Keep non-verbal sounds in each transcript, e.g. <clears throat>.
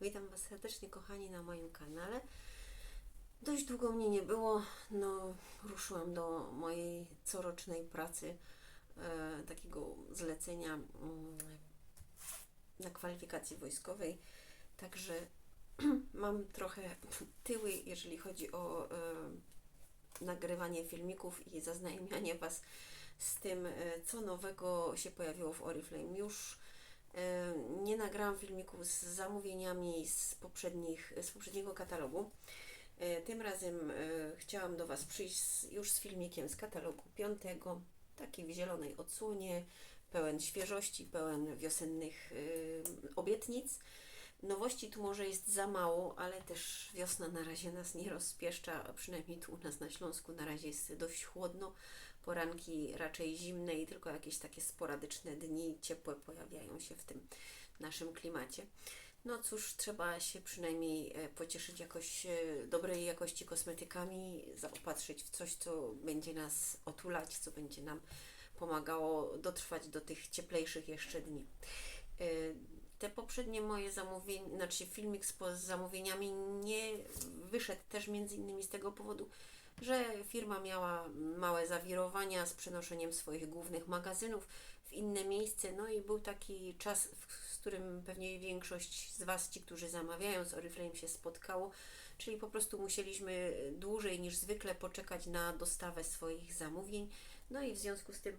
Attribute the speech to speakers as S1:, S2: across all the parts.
S1: Witam Was serdecznie, kochani, na moim kanale. Dość długo mnie nie było. No, ruszyłam do mojej corocznej pracy, e, takiego zlecenia mm, na kwalifikacji wojskowej. Także <clears throat> mam trochę tyły, jeżeli chodzi o e, nagrywanie filmików i zaznajamianie Was z tym, e, co nowego się pojawiło w Oriflame. Już nie nagrałam filmiku z zamówieniami z, poprzednich, z poprzedniego katalogu. E, Tym razem e, chciałam do Was przyjść już z filmikiem z katalogu piątego, taki w zielonej odsłonie, pełen świeżości, pełen wiosennych e, obietnic. Nowości tu może jest za mało, ale też wiosna na razie nas nie rozpieszcza, przynajmniej tu u nas na Śląsku na razie jest dość chłodno. Poranki raczej zimne i tylko jakieś takie sporadyczne dni ciepłe pojawiają się w tym naszym klimacie. No cóż, trzeba się przynajmniej e, pocieszyć jakoś e, dobrej jakości kosmetykami, zaopatrzyć w coś, co będzie nas otulać, co będzie nam pomagało dotrwać do tych cieplejszych jeszcze dni. Te poprzednie moje zamówienia, znaczy filmik z, zamówieniami nie wyszedł też między innymi z tego powodu, że firma miała małe zawirowania z przenoszeniem swoich głównych magazynów w inne miejsce. No i był taki czas, w- którym pewnie większość z Was, ci, którzy zamawiają z Oriflame się spotkało, czyli po prostu musieliśmy dłużej niż zwykle poczekać na dostawę swoich zamówień. No i w związku z tym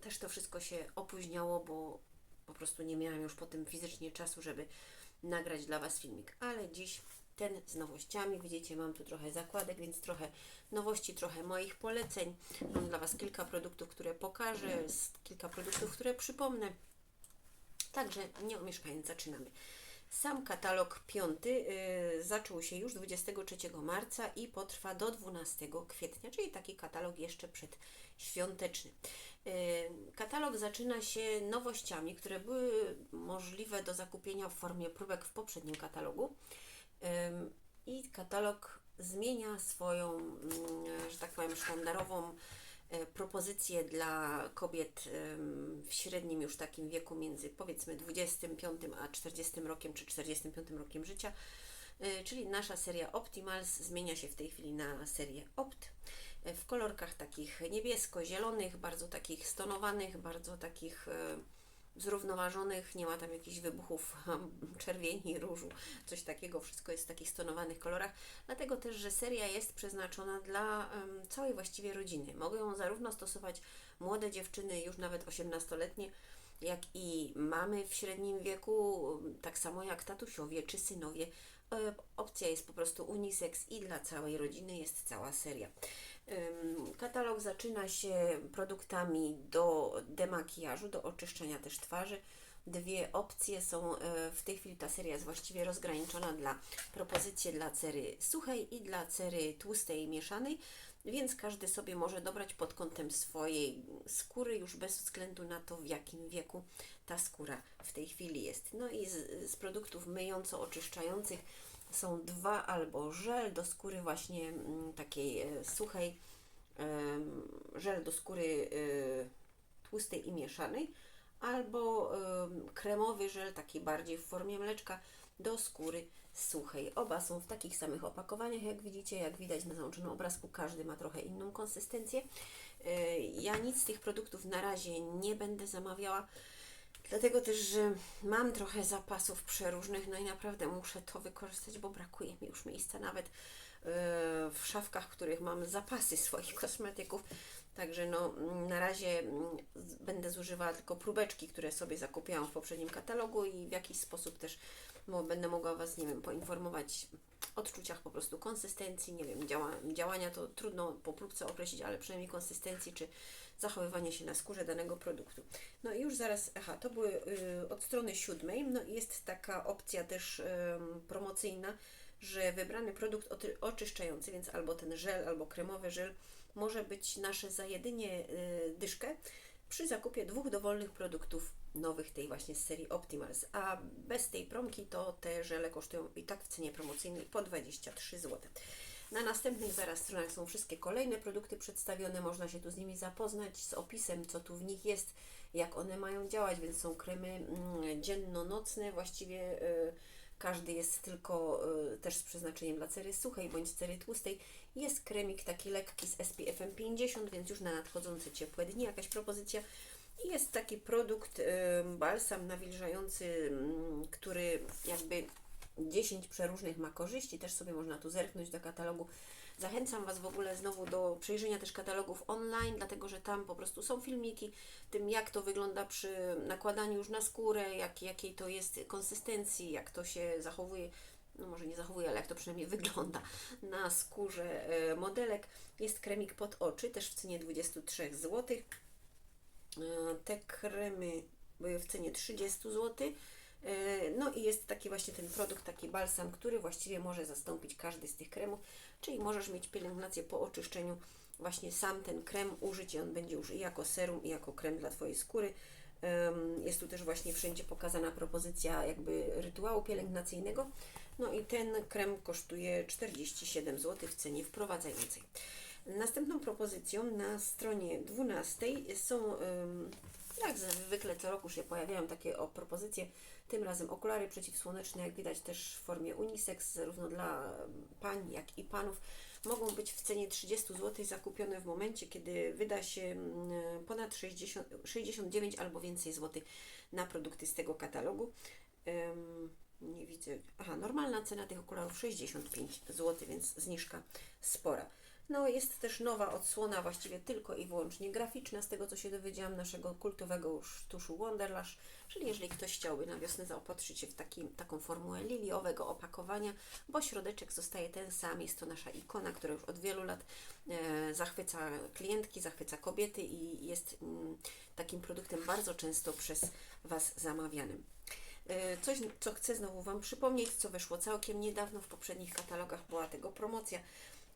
S1: też to wszystko się opóźniało, bo po prostu nie miałam już potem fizycznie czasu, żeby nagrać dla Was filmik. Ale dziś ten z nowościami. Widzicie, mam tu trochę zakładek, więc trochę nowości, trochę moich poleceń. Mam dla Was kilka produktów, które pokażę, kilka produktów, które przypomnę. Także nie omieszkając, zaczynamy. Sam katalog piąty y, zaczął się już 23 marca i potrwa do 12 kwietnia, czyli taki katalog jeszcze przedświąteczny. Y, katalog zaczyna się nowościami, które były możliwe do zakupienia w formie próbek w poprzednim katalogu. Ym, I katalog zmienia swoją, mm, że tak powiem, sztandarową e, propozycję dla kobiet w średnim już takim wieku między powiedzmy 25 a 40 rokiem czy 45 rokiem życia. Y, Czyli nasza seria Optimals zmienia się w tej chwili na serię Opt y, w kolorkach takich niebiesko-zielonych, bardzo takich stonowanych, bardzo takich zrównoważonych, nie ma tam jakichś wybuchów <laughs> czerwieni, różu, coś takiego, wszystko jest w takich stonowanych kolorach, dlatego też, że seria jest przeznaczona dla całej właściwie rodziny. Mogą ją zarówno stosować młode dziewczyny, już nawet 18-letnie, jak i mamy w średnim wieku, tak samo jak tatusiowie czy synowie. E, Opcja jest po prostu unisex i dla całej rodziny jest cała seria. Katalog zaczyna się produktami do demakijażu, do oczyszczenia też twarzy. Dwie opcje są e, w tej chwili ta seria jest właściwie rozgraniczona dla propozycji dla cery suchej i dla cery tłustej mieszanej, więc każdy sobie może dobrać pod kątem swojej skóry, już bez względu na to, w jakim wieku ta skóra w tej chwili jest. No i z, z produktów myjąco-oczyszczających są dwa albo żel do skóry właśnie mm, takiej e, suchej, żel do skóry e, tłustej i mieszanej, albo em, kremowy żel, taki bardziej w formie mleczka, do skóry suchej. Oba są w takich samych opakowaniach, jak widzicie, jak widać na załączonym obrazku, każdy ma trochę inną konsystencję. E, Ja nic z tych produktów na razie nie będę zamawiała, Dlatego też, że mam trochę zapasów przeróżnych, no i naprawdę muszę to wykorzystać, bo brakuje mi już miejsca nawet e, w szafkach, w których mam zapasy <laughs> swoich kosmetyków. Także no, na razie mm, będę zużywała tylko próbeczki, które sobie zakupiłam w poprzednim katalogu i w jakiś sposób też mo- będę mogła Was, nie wiem, poinformować odczuciach po prostu konsystencji, nie wiem, działa, działania to trudno po próbce określić, ale przynajmniej konsystencji czy zachowywania się na skórze danego produktu. No i już zaraz, aha, to były y, od strony siódmej, no i jest taka opcja też ym, promocyjna, że wybrany produkt oczyszczający, więc albo ten żel, albo kremowy żel, może być nasze za jedynie y, dyszkę przy zakupie dwóch dowolnych produktów nowych tej właśnie z serii Optimals, a bez tej promki to te żele kosztują i tak w cenie promocyjnej po 23 zł. Na następnych zaraz stronach są wszystkie kolejne produkty przedstawione, można się tu z nimi zapoznać, z opisem, co tu w nich jest, jak one mają działać, więc są kremy mm, dzienno-nocne, właściwie y, każdy jest tylko y, też z przeznaczeniem dla cery suchej bądź cery tłustej. Jest kremik taki lekki z SPF-em 50, więc już na nadchodzące ciepłe dni jakaś propozycja. Jest taki produkt, balsam nawilżający, który jakby 10 przeróżnych ma korzyści, też sobie można tu zerknąć do katalogu. Zachęcam Was w ogóle znowu do przejrzenia też katalogów online, dlatego że tam po prostu są filmiki, tym jak to wygląda przy nakładaniu już na skórę, jak, jakiej to jest konsystencji, jak to się zachowuje, no może nie zachowuje, ale jak to przynajmniej <laughs> wygląda na skórze e, modelek. Jest kremik pod oczy, też w cenie 23 zł. E, Te kremy były w cenie 30 zł. E, No i jest taki właśnie ten produkt, taki balsam, który właściwie może zastąpić każdy z tych kremów, czyli możesz mieć pielęgnację po oczyszczeniu, właśnie sam ten krem użyć i on będzie już i jako serum, i jako krem dla Twojej skóry. Jest tu też właśnie wszędzie pokazana propozycja jakby rytuału pielęgnacyjnego. No i ten krem kosztuje 47 zł w cenie wprowadzającej. Następną propozycją na stronie 12 są, jak zwykle co roku się pojawiają takie o propozycje, tym razem okulary przeciwsłoneczne, jak widać też w formie unisex, zarówno dla pań, jak i panów, mogą być w cenie 30 zł zakupione w momencie, kiedy wyda się ponad 60, 69 albo więcej złotych na produkty z tego katalogu. Nie widzę. Aha, normalna cena tych okularów 65 zł, więc zniżka spora. No, jest też nowa odsłona, właściwie tylko i wyłącznie graficzna, z tego co się dowiedziałam, naszego kultowego już tuszu Wonderlash, czyli jeżeli ktoś chciałby na wiosnę zaopatrzyć się w taki, taką formułę liliowego opakowania, bo środeczek zostaje ten sam, jest to nasza ikona, która już od wielu lat e, zachwyca klientki, zachwyca kobiety i jest mm, takim produktem bardzo często przez Was zamawianym. E, Coś, co chcę znowu Wam przypomnieć, co weszło całkiem niedawno, w poprzednich katalogach była tego promocja.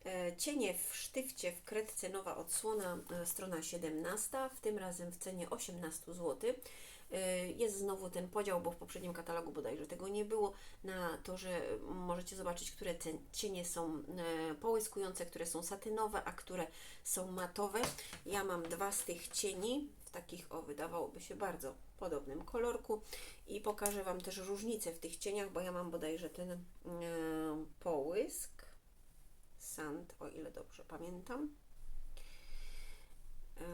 S1: E, Cienie w sztywcie w kredce nowa odsłona, e, strona 17, w tym razem w cenie 18 zł. E, Jest znowu ten podział, bo w poprzednim katalogu bodajże tego nie było, na to, że możecie zobaczyć, które cienie są połyskujące, które są satynowe, a które są matowe. Ja mam dwa z tych cieni, w takich, o, wydawałoby się bardzo podobnym kolorku i pokażę Wam też różnicę w tych cieniach, bo ja mam bodajże ten połysk, sand, o ile dobrze pamiętam. E,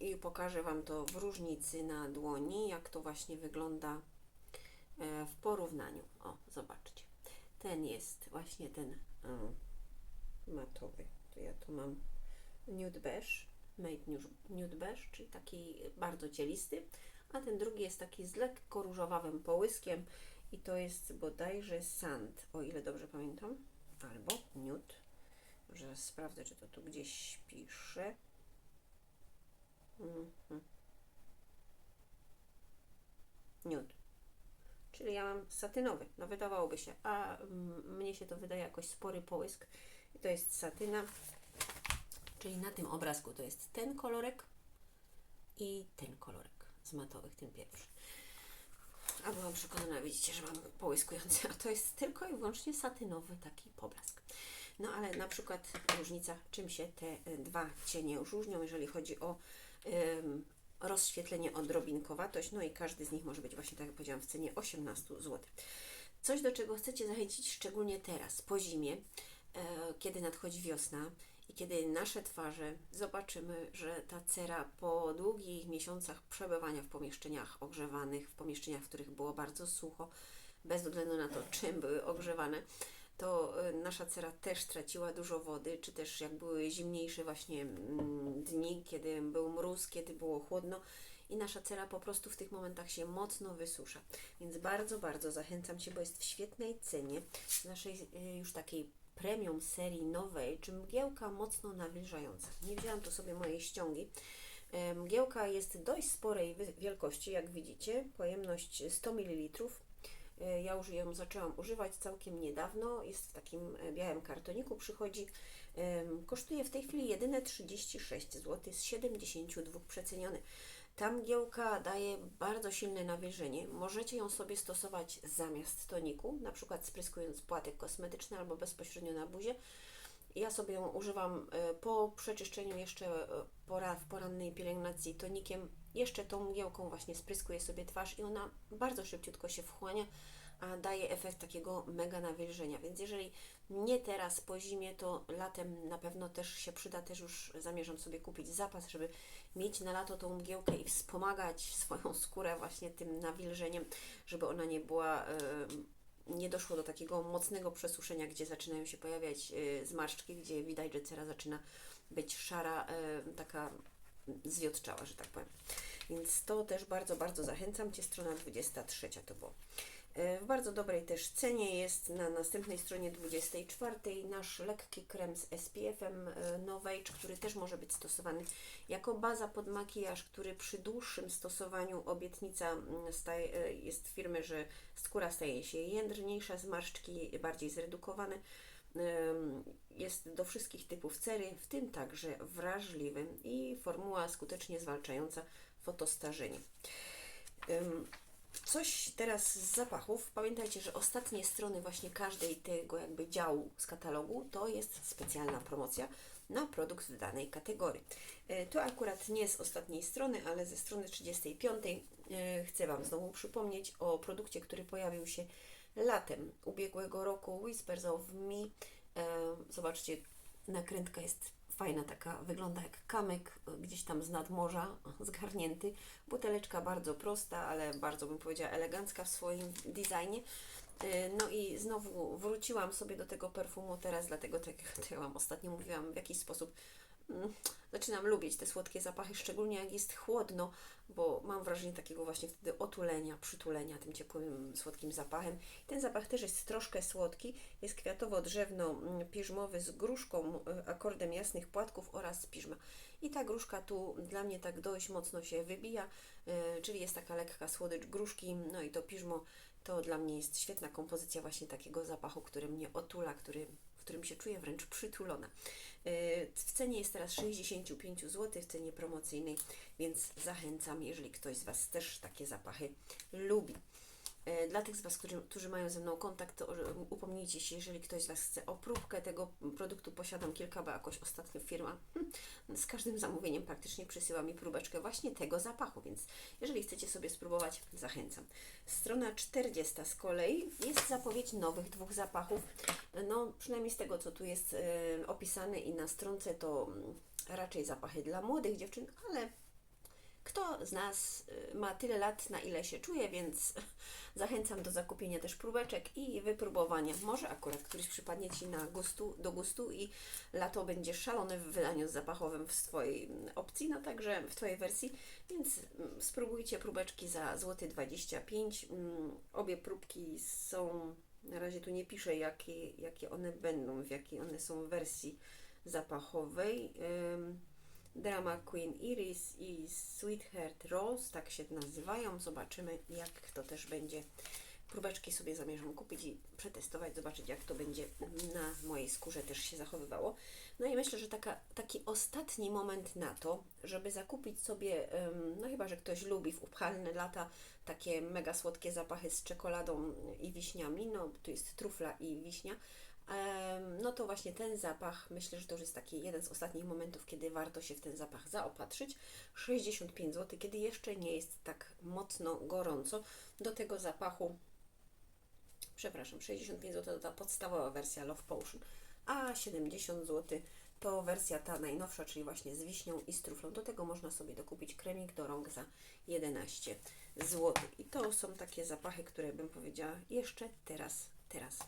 S1: I pokażę Wam to w różnicy na dłoni, jak to właśnie wygląda e, w porównaniu. O, zobaczcie. Ten jest właśnie ten e, matowy. To ja tu mam nude beige, made nude- beige, czyli taki bardzo cielisty, a ten drugi jest taki z lekko różowawym połyskiem i to jest bodajże sand, o ile dobrze pamiętam, albo Że sprawdzę, czy to tu gdzieś pisze. Mhm. Czyli ja mam satynowy, no wydawałoby się, a mnie się to wydaje jakoś spory połysk. I to jest satyna, czyli na tym obrazku to jest ten kolorek i ten kolorek z matowych, ten pierwszy. A byłam przekonana, widzicie, że mam połyskujący, a to jest tylko i wyłącznie satynowy taki poblask. No ale na przykład różnica, czym się te y, dwa cienie różnią, jeżeli chodzi o ym, rozświetlenie, odrobinkowatość, no i każdy z nich może być właśnie, tak jak powiedziałam, w cenie 18 zł. Coś, do czego chcecie zachęcić szczególnie teraz, po zimie, e, kiedy nadchodzi wiosna i kiedy nasze twarze zobaczymy, że ta cera po długich miesiącach przebywania w pomieszczeniach ogrzewanych, w pomieszczeniach, w których było bardzo sucho, bez względu na to, czym były ogrzewane, to e, nasza cera też traciła dużo wody, czy też jak były zimniejsze właśnie mm, dni, kiedy był mróz, kiedy było chłodno i nasza cera po prostu w tych momentach się mocno wysusza. Więc bardzo, bardzo zachęcam Cię, bo jest w świetnej cenie naszej e, już takiej premium serii nowej, czy mgiełka mocno nawilżająca. Nie wzięłam tu sobie mojej ściągi. E, Mgiełka jest dość sporej wielkości, jak widzicie, pojemność 100 ml. E, Ja już ją zaczęłam używać całkiem niedawno. Jest w takim e, białym kartoniku, przychodzi. Kosztuje w tej chwili jedyne 36 zł z 72 przeceniony. Ta mgiełka daje bardzo silne nawilżenie. Możecie ją sobie stosować zamiast toniku, na przykład spryskując płatek kosmetyczny albo bezpośrednio na buzie. Ja sobie ją używam e, po przeczyszczeniu jeszcze pora, w porannej pielęgnacji tonikiem. Jeszcze tą mgiełką właśnie spryskuję sobie twarz i ona bardzo szybciutko się wchłania, a daje efekt takiego mega nawilżenia. Więc jeżeli nie teraz po zimie, to latem na pewno też się przyda. Też już zamierzam sobie kupić zapas, żeby mieć na lato tą mgiełkę i wspomagać swoją skórę właśnie tym nawilżeniem, żeby ona nie była. Yy, nie doszło do takiego mocnego przesuszenia, gdzie zaczynają się pojawiać yy, zmarszczki, gdzie widać, że cera zaczyna być szara, yy, taka zwiotczała, że tak powiem. Więc to też bardzo, bardzo zachęcam Cię. Strona 23 to było. E, W bardzo dobrej też cenie jest na następnej stronie 24 nasz lekki krem z SPF-em e, Novage, który też może być stosowany jako baza pod makijaż, który przy dłuższym stosowaniu obietnica staje, e, jest firmy, że skóra staje się jędrniejsza, zmarszczki bardziej zredukowane. Jest do wszystkich typów cery, w tym także wrażliwym i formuła skutecznie zwalczająca fotostarzenie. Coś teraz z zapachów. Pamiętajcie, że ostatnie strony właśnie każdej tego jakby działu z katalogu to jest specjalna promocja na produkt w danej kategorii. E, To akurat nie z ostatniej strony, ale ze strony 35 e, chcę Wam znowu przypomnieć o produkcie, który pojawił się latem ubiegłego roku Whispers of Me. E, Zobaczcie, nakrętka jest fajna, taka wygląda jak kamyk e, gdzieś tam z nadmorza <laughs> zgarnięty. Buteleczka bardzo prosta, ale bardzo bym powiedziała elegancka w swoim designie. E, No i znowu wróciłam sobie do tego perfumu teraz, dlatego tak jak <laughs> ja Wam ostatnio mówiłam, w jakiś sposób zaczynam lubić te słodkie zapachy, szczególnie jak jest chłodno, bo mam wrażenie takiego właśnie wtedy otulenia, przytulenia tym ciepłym, słodkim zapachem. Ten zapach też jest troszkę słodki, jest kwiatowo-drzewno-piżmowy z gruszką, akordem jasnych płatków oraz piżma. I ta gruszka tu dla mnie tak dość mocno się wybija, y, czyli jest taka lekka słodycz gruszki, no i to piżmo to dla mnie jest świetna kompozycja właśnie takiego zapachu, który mnie otula, który, w którym się czuję wręcz przytulona. Yy, W cenie jest teraz 65 zł, w cenie promocyjnej, więc zachęcam, jeżeli ktoś z Was też takie zapachy lubi. Yy, Dla tych z Was, którzy, którzy mają ze mną kontakt, to upomnijcie się, jeżeli ktoś z Was chce o próbkę tego produktu, posiadam kilka, bo jakoś ostatnio firma hmm, z każdym zamówieniem praktycznie przysyła mi próbeczkę właśnie tego zapachu, więc jeżeli chcecie sobie spróbować, zachęcam. Strona 40 z kolei jest zapowiedź nowych dwóch zapachów. No, przynajmniej z tego, co tu jest e, opisane i na stronce, to mm, raczej zapachy dla młodych dziewczyn, ale kto z nas y, ma tyle lat, na ile się czuje, więc <laughs> zachęcam do zakupienia też próbeczek i wypróbowania. Może akurat któryś przypadnie Ci na gustu, do gustu i lato będzie szalone w wydaniu zapachowym w swojej mm, opcji, no także w Twojej wersji, więc mm, spróbujcie próbeczki za złoty 25. Mm, Obie próbki są, na razie tu nie piszę jakie, jakie one będą, w jakiej one są wersji zapachowej. Drama Queen Iris i Sweetheart Rose, tak się nazywają. Zobaczymy, jak to też będzie. Próbeczki sobie zamierzam kupić i przetestować, zobaczyć, jak to będzie na mojej skórze też się zachowywało. No i myślę, że taka, taki ostatni moment na to, żeby zakupić sobie, no chyba, że ktoś lubi w upchalne lata takie mega słodkie zapachy z czekoladą i wiśniami, no tu jest trufla i wiśnia, no to właśnie ten zapach, myślę, że to już jest taki jeden z ostatnich momentów, kiedy warto się w ten zapach zaopatrzyć. 65 zł, kiedy jeszcze nie jest tak mocno gorąco. Do tego zapachu, przepraszam, 65 zł to ta podstawowa wersja Love Potion, a 70 zł to wersja ta najnowsza, czyli właśnie z wiśnią i z truflą. Do tego można sobie dokupić kremik do rąk za 11 zł. I to są takie zapachy, które bym powiedziała jeszcze teraz, teraz.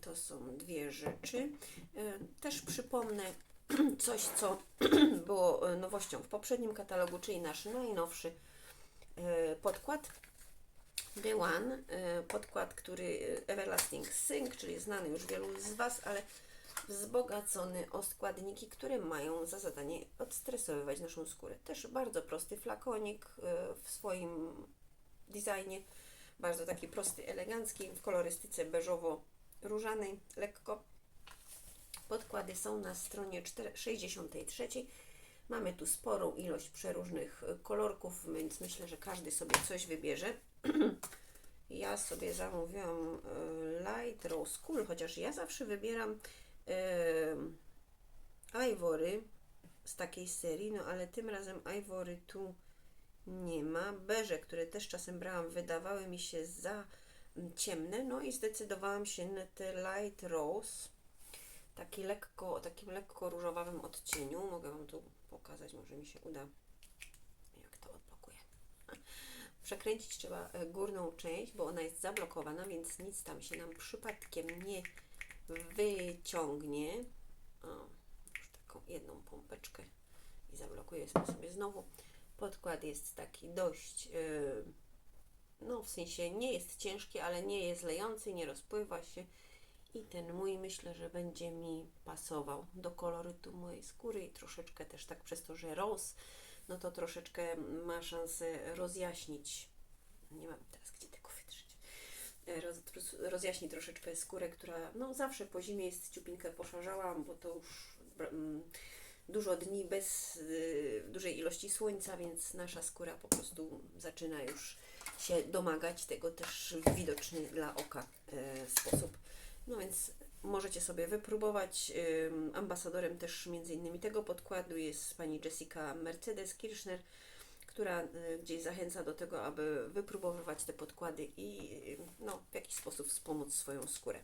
S1: To są dwie rzeczy. Też przypomnę <clears throat> coś, co <clears throat> było e, nowością w poprzednim katalogu, czyli nasz najnowszy e, podkład. The One, podkład, który e, Everlasting Sync, czyli znany już wielu z Was, ale wzbogacony o składniki, które mają za zadanie odstresowywać naszą skórę. Też bardzo prosty flakonik w swoim designie bardzo taki prosty, elegancki, w kolorystyce beżowo-różanej, lekko. Podkłady są na stronie 4 63. Mamy tu sporą ilość przeróżnych y, kolorków, więc myślę, że każdy sobie coś wybierze. <clears throat> ja sobie zamówiłam y, Light Rose Cool, chociaż ja zawsze wybieram y, Ivory z takiej serii, no ale tym razem Ivory tu nie ma. Beże, które też czasem brałam, wydawały mi się za mm, ciemne. No i zdecydowałam się na te Light Rose. Taki lekko, o takim lekko różowawym odcieniu. Mogę Wam tu pokazać, może mi się uda. Jak to odblokuję. <laughs> Przekręcić trzeba e, górną część, bo ona jest zablokowana, więc nic tam się nam przypadkiem nie wyciągnie. O, już taką jedną pompeczkę i zablokuję sobie znowu. Podkład jest taki dość, yy, no w sensie nie jest ciężki, ale nie jest lejący, nie rozpływa się. I ten mój myślę, że będzie mi pasował do kolorytu mojej skóry i troszeczkę też tak przez to, że rose, no to troszeczkę ma szansę rozjaśnić. Nie mam teraz gdzie tego wytrzeć. E, Roz, rozjaśni troszeczkę skórę, która no zawsze po zimie jest ciupinkę poszarzała, bo to już mm, dużo dni bez y, dużej ilości słońca, więc nasza skóra po prostu zaczyna już się domagać tego też w widoczny dla oka e, sposób. No więc możecie sobie wypróbować. Ambasadorem też między innymi tego podkładu jest pani Jessica Mercedes Kirchner, która y, gdzieś zachęca do tego, aby wypróbowywać te podkłady i y, no, w jakiś sposób wspomóc swoją skórę.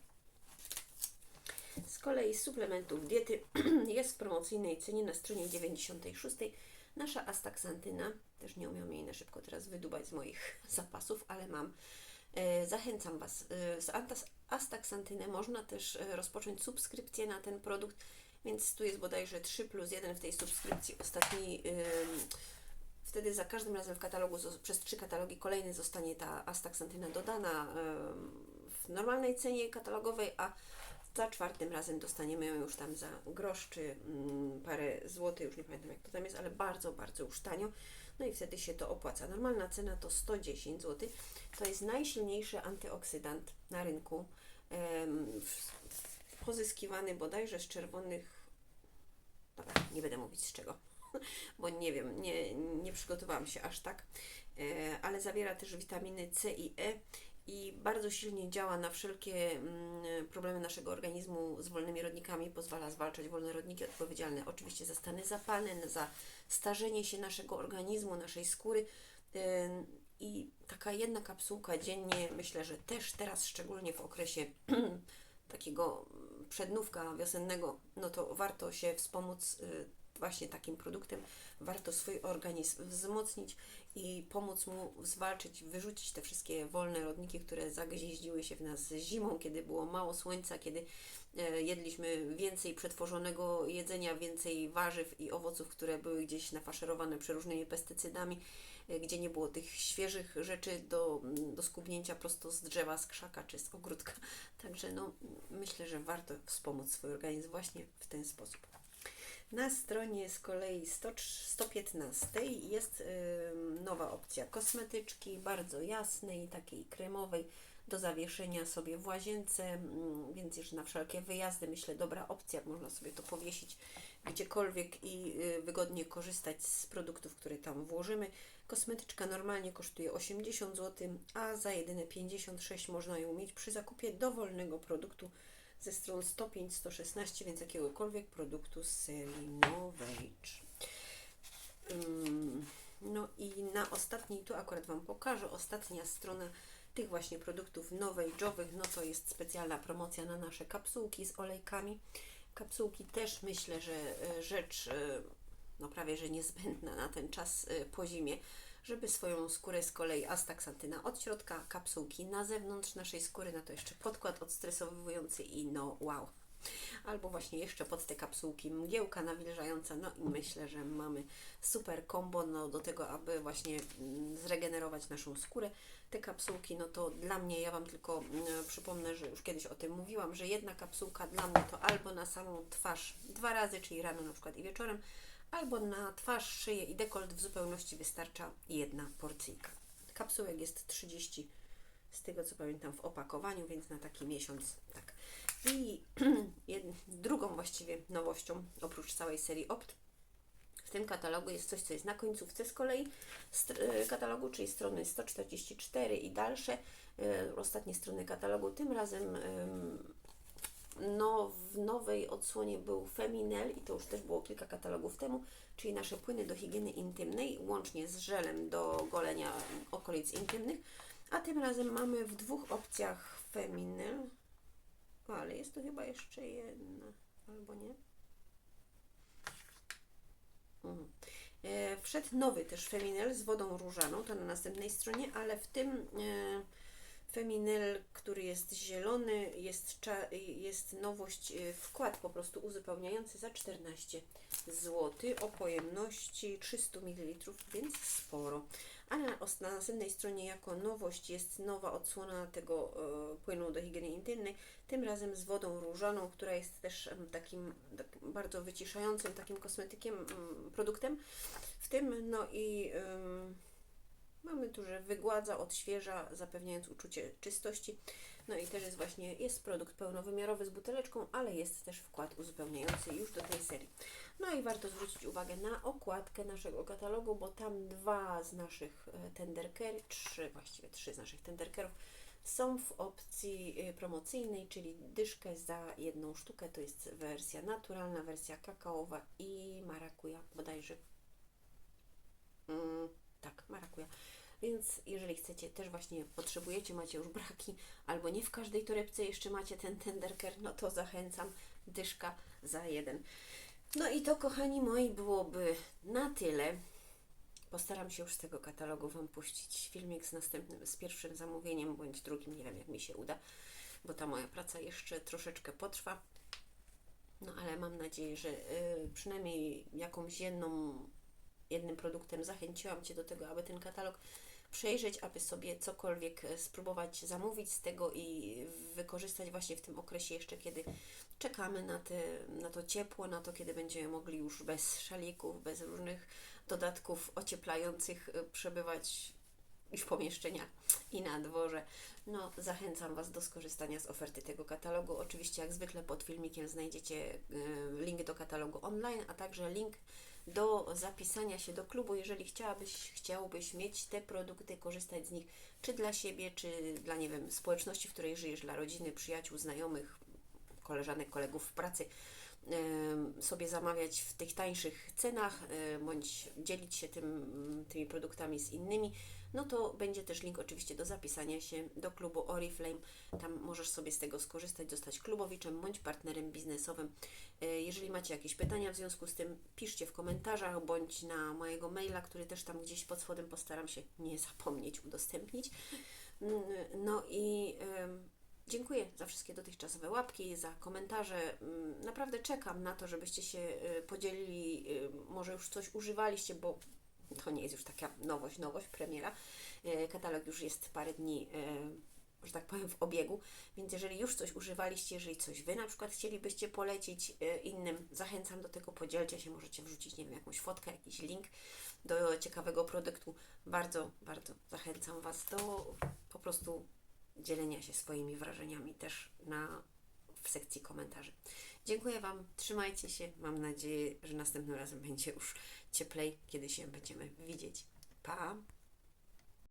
S1: Z kolei z suplementów diety <clears throat> jest w promocyjnej cenie na stronie 96 nasza astaksantyna. Też nie umiem jej na szybko teraz wydubać z moich <laughs> zapasów, ale mam. E, Zachęcam Was. E, Z astaksantynę można też e, rozpocząć subskrypcję na ten produkt, więc tu jest bodajże 3 plus 1 w tej subskrypcji. Ostatni, wtedy za każdym razem w katalogu, przez trzy katalogi kolejny zostanie ta astaksantyna dodana w normalnej cenie katalogowej, a za czwartym razem dostaniemy ją już tam za grosz czy mm, parę złotych, już nie pamiętam jak to tam jest, ale bardzo, bardzo już tanio. No i wtedy się to opłaca. Normalna cena to 110 zł. To jest najsilniejszy antyoksydant na rynku. pozyskiwany bodajże z czerwonych. Dobra, nie będę mówić z czego, <laughs> bo nie wiem, nie, nie przygotowałam się aż tak. E, ale zawiera też witaminy C i E i bardzo silnie działa na wszelkie mm, problemy naszego organizmu z wolnymi rodnikami, pozwala zwalczać wolne rodniki odpowiedzialne oczywiście za stany zapalne, za starzenie się naszego organizmu, naszej skóry. I taka jedna kapsułka dziennie, myślę, że też teraz, szczególnie w okresie <clears throat> takiego przednówka wiosennego, no to warto się wspomóc y, właśnie takim produktem. Warto swój organizm wzmocnić i pomóc mu zwalczyć, wyrzucić te wszystkie wolne rodniki, które zagnieździły się w nas zimą, kiedy było mało słońca, kiedy e, jedliśmy więcej przetworzonego jedzenia, więcej warzyw i owoców, które były gdzieś nafaszerowane przeróżnymi pestycydami, e, gdzie nie było tych świeżych rzeczy do, do skubnięcia prosto z drzewa, z krzaka czy z ogródka. Także no, myślę, że warto wspomóc swój organizm właśnie w ten sposób. Na stronie z kolei 100, 115 jest ym, nowa opcja kosmetyczki, bardzo jasnej, takiej kremowej, do zawieszenia sobie w łazience, mm, więc już na wszelkie wyjazdy myślę dobra opcja, można sobie to powiesić gdziekolwiek i y, wygodnie korzystać z produktów, które tam włożymy. Kosmetyczka normalnie kosztuje 80 zł, a za jedyne 56 można ją mieć przy zakupie dowolnego produktu ze stron 105-116, więc jakiegokolwiek produktu z serii Novage. No i na ostatniej, tu akurat Wam pokażę, ostatnia strona tych właśnie produktów nowage'owych, no to jest specjalna promocja na nasze kapsułki z olejkami. Kapsułki też myślę, że e, rzecz e, no prawie, że niezbędna na ten czas e, po zimie, żeby swoją skórę z kolei astaksantyna od środka, kapsułki na zewnątrz naszej skóry, na to jeszcze podkład odstresowujący i no wow. Albo właśnie jeszcze pod te kapsułki mgiełka nawilżająca, no i myślę, że mamy super kombo no, do tego, aby właśnie mm, zregenerować naszą skórę. Te kapsułki, no to dla mnie, ja Wam tylko mm, przypomnę, że już kiedyś o tym mówiłam, że jedna kapsułka dla mnie to albo na samą twarz dwa razy, czyli rano na przykład i wieczorem, albo na twarz, szyję i dekolt w zupełności wystarcza jedna porcyjka. Kapsułek jest 30 z tego co pamiętam w opakowaniu, więc na taki miesiąc tak. I <clears throat> drugą właściwie nowością oprócz całej serii Opt w tym katalogu jest coś, co jest na końcówce z kolei e, katalogu, czyli strony 144 i dalsze, e, ostatnie strony katalogu. Tym razem em, no, w nowej odsłonie był Feminel i to już też było kilka katalogów temu, czyli nasze płyny do higieny intymnej, łącznie z żelem do golenia okolic intymnych. A tym razem mamy w dwóch opcjach Feminel. Ale jest tu chyba jeszcze jedna, albo nie? Mhm. E, wszedł nowy też Feminel z wodą różaną, to na następnej stronie, ale w tym e, Feminel, który jest zielony, jest, jest nowość, e, wkład po prostu uzupełniający za 14 zł o pojemności 300 ml, więc sporo. A na, następnej stronie jako nowość jest nowa odsłona tego e, płynu do higieny intymnej, tym razem z wodą różaną, która jest też takim, takim bardzo wyciszającym takim kosmetykiem, mm, produktem. W tym no i mamy tu, że wygładza, odświeża, zapewniając uczucie czystości. No i też jest właśnie, jest produkt pełnowymiarowy z buteleczką, ale jest też wkład uzupełniający już do tej serii. No i warto zwrócić uwagę na okładkę naszego katalogu, bo tam dwa z naszych e, tenderker, trzy, właściwie trzy z naszych tenderkerów są w opcji e, promocyjnej, czyli dyszkę za jedną sztukę. To jest wersja naturalna, wersja kakaowa i marakuja bodajże. Mm, tak, marakuja. Więc jeżeli chcecie, też właśnie potrzebujecie, macie już braki, albo nie w każdej torebce jeszcze macie ten tenderker, no to zachęcam, dyszka za jeden. No i to, kochani moi, byłoby na tyle. Postaram się już z tego katalogu Wam puścić filmik z następnym, z pierwszym zamówieniem, bądź drugim, nie wiem jak mi się uda, bo ta moja praca jeszcze troszeczkę potrwa. No ale mam nadzieję, że y, przynajmniej jakąś jedną, jednym produktem zachęciłam Cię do tego, aby ten katalog przejrzeć, aby sobie cokolwiek e, spróbować zamówić z tego i wykorzystać właśnie w tym okresie jeszcze, kiedy czekamy na, te, na to ciepło, na to, kiedy będziemy mogli już bez szalików, bez różnych dodatków ocieplających e, przebywać i w pomieszczeniach i na dworze. No, zachęcam Was do skorzystania z oferty tego katalogu. Oczywiście, jak zwykle, pod filmikiem znajdziecie e, link do katalogu online, a także link do zapisania się do klubu, jeżeli chciałabyś, chciałbyś mieć te produkty, korzystać z nich, czy dla siebie, czy dla, nie wiem, społeczności, w której żyjesz, dla rodziny, przyjaciół, znajomych, koleżanek, kolegów w pracy, sobie zamawiać w tych tańszych cenach, e, bądź dzielić się tym, tymi produktami z innymi, no to będzie też link oczywiście do zapisania się do klubu Oriflame. Tam możesz sobie z tego skorzystać, zostać klubowiczem bądź partnerem biznesowym. E, Jeżeli macie jakieś pytania w związku z tym, piszcie w komentarzach bądź na mojego maila, który też tam gdzieś pod spodem postaram się nie zapomnieć udostępnić. Mm, No i dziękuję za wszystkie dotychczasowe łapki, za komentarze. Mm, Naprawdę czekam na to, żebyście się e, podzielili, e, może już coś używaliście, bo to nie jest już taka nowość, nowość, premiera. E, Katalog już jest parę dni, e, że tak powiem, w obiegu, więc jeżeli już coś używaliście, jeżeli coś Wy na przykład chcielibyście polecić e, innym, zachęcam do tego, podzielcie się, możecie wrzucić, nie wiem, jakąś fotkę, jakiś link do ciekawego produktu. Bardzo, bardzo zachęcam Was do po prostu dzielenia się swoimi wrażeniami też na, w sekcji komentarzy. Dziękuję Wam, trzymajcie się. Mam nadzieję, że następnym razem będzie już cieplej, kiedy się będziemy widzieć. Pa!